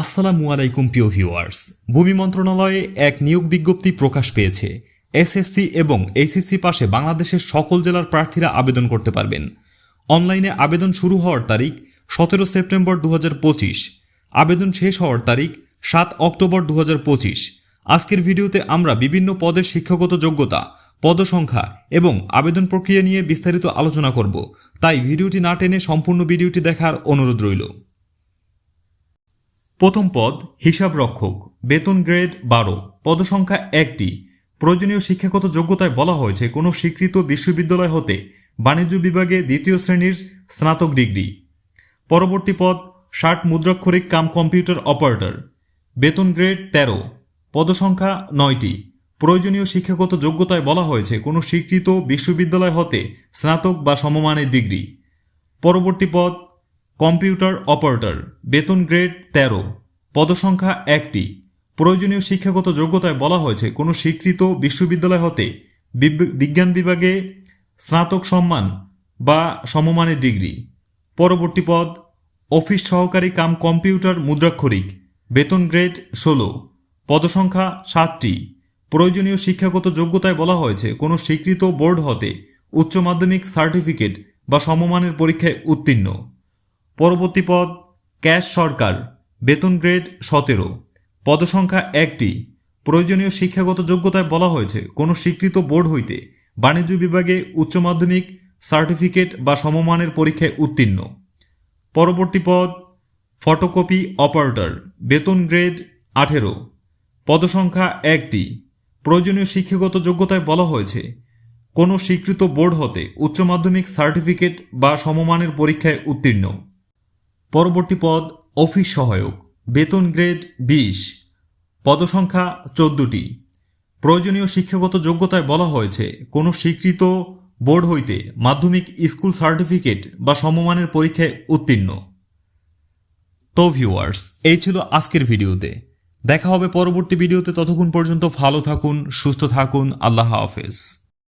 আসসালামু আলাইকুম, প্রিয় ভিউয়ার্স। ভূমি মন্ত্রণালয়ে এক নিয়োগ বিজ্ঞপ্তি প্রকাশ পেয়েছে। এসএসসি এবং এইচএসসি পাশে বাংলাদেশের সকল জেলার প্রার্থীরা আবেদন করতে পারবেন। অনলাইনে আবেদন শুরু হওয়ার তারিখ সতেরো সেপ্টেম্বর দু হাজার পঁচিশ। আবেদন শেষ হওয়ার তারিখ সাত অক্টোবর দু হাজার পঁচিশ। আজকের ভিডিওতে আমরা বিভিন্ন পদের শিক্ষাগত যোগ্যতা, পদসংখ্যা এবং আবেদন প্রক্রিয়া নিয়ে বিস্তারিত আলোচনা করব। তাই ভিডিওটি না টেনে সম্পূর্ণ ভিডিওটি দেখার অনুরোধ রইল। প্রথম পদ, হিসাব রক্ষক, বেতন গ্রেড বারো, পদসংখ্যা একটি। প্রয়োজনীয় শিক্ষাগত যোগ্যতায় বলা হয়েছে, কোনো স্বীকৃত বিশ্ববিদ্যালয় হতে বাণিজ্য বিভাগে দ্বিতীয় শ্রেণির স্নাতক ডিগ্রি। পরবর্তী পদ, ষাট মুদ্রাক্ষরিক কাম কম্পিউটার অপারেটর, বেতন গ্রেড তেরো, পদসংখ্যা নয়টি। প্রয়োজনীয় শিক্ষাগত যোগ্যতায় বলা হয়েছে, কোনো স্বীকৃত বিশ্ববিদ্যালয় হতে স্নাতক বা সমমানের ডিগ্রি। পরবর্তী পদ কম্পিউটার অপারেটর, বেতন গ্রেড তেরো, পদসংখ্যা একটি। প্রয়োজনীয় শিক্ষাগত যোগ্যতায় বলা হয়েছে, কোনো স্বীকৃত বিশ্ববিদ্যালয় হতে বিজ্ঞান বিভাগে স্নাতক সম্মান বা সমমানের ডিগ্রি। পরবর্তী পদ, অফিস সহকারী কাম কম্পিউটার মুদ্রাক্ষরিক, বেতন গ্রেড ষোলো, পদসংখ্যা সাতটি। প্রয়োজনীয় শিক্ষাগত যোগ্যতায় বলা হয়েছে, কোনো স্বীকৃত বোর্ড হতে উচ্চ মাধ্যমিক সার্টিফিকেট বা সমমানের পরীক্ষায় উত্তীর্ণ। পরবর্তী পদ, ক্যাশ সরকার, বেতন গ্রেড সতেরো। পদসংখ্যা একটি। প্রয়োজনীয় শিক্ষাগত যোগ্যতায় বলা হয়েছে, কোনো স্বীকৃত বোর্ড হইতে বাণিজ্য বিভাগে উচ্চ মাধ্যমিক, সার্টিফিকেট বা সমমানের পরীক্ষায় উত্তীর্ণ। পরবর্তী পদ, ফটোকপি অপারেটর, বেতন গ্রেড আঠেরো। পদসংখ্যা একটি। প্রয়োজনীয় শিক্ষাগত যোগ্যতায় বলা হয়েছে, কোনো স্বীকৃত বোর্ড হতে উচ্চ মাধ্যমিক, সার্টিফিকেট বা সমমানের পরীক্ষায় উত্তীর্ণ। পরবর্তী পদ অফিস সহায়ক, বেতন গ্রেড বিশ। পদসংখ্যা চোদ্দটি। প্রয়োজনীয় শিক্ষাগত যোগ্যতায় বলা হয়েছে, কোনো স্বীকৃত বোর্ড হইতে মাধ্যমিক স্কুল সার্টিফিকেট বা সমমানের পরীক্ষায় উত্তীর্ণ। তো ভিউয়ার্স এই ছিল আজকের ভিডিওতে। দেখা হবে পরবর্তী ভিডিওতে, ততক্ষণ পর্যন্ত ভালো থাকুন, সুস্থ থাকুন, আল্লাহ হাফেজ।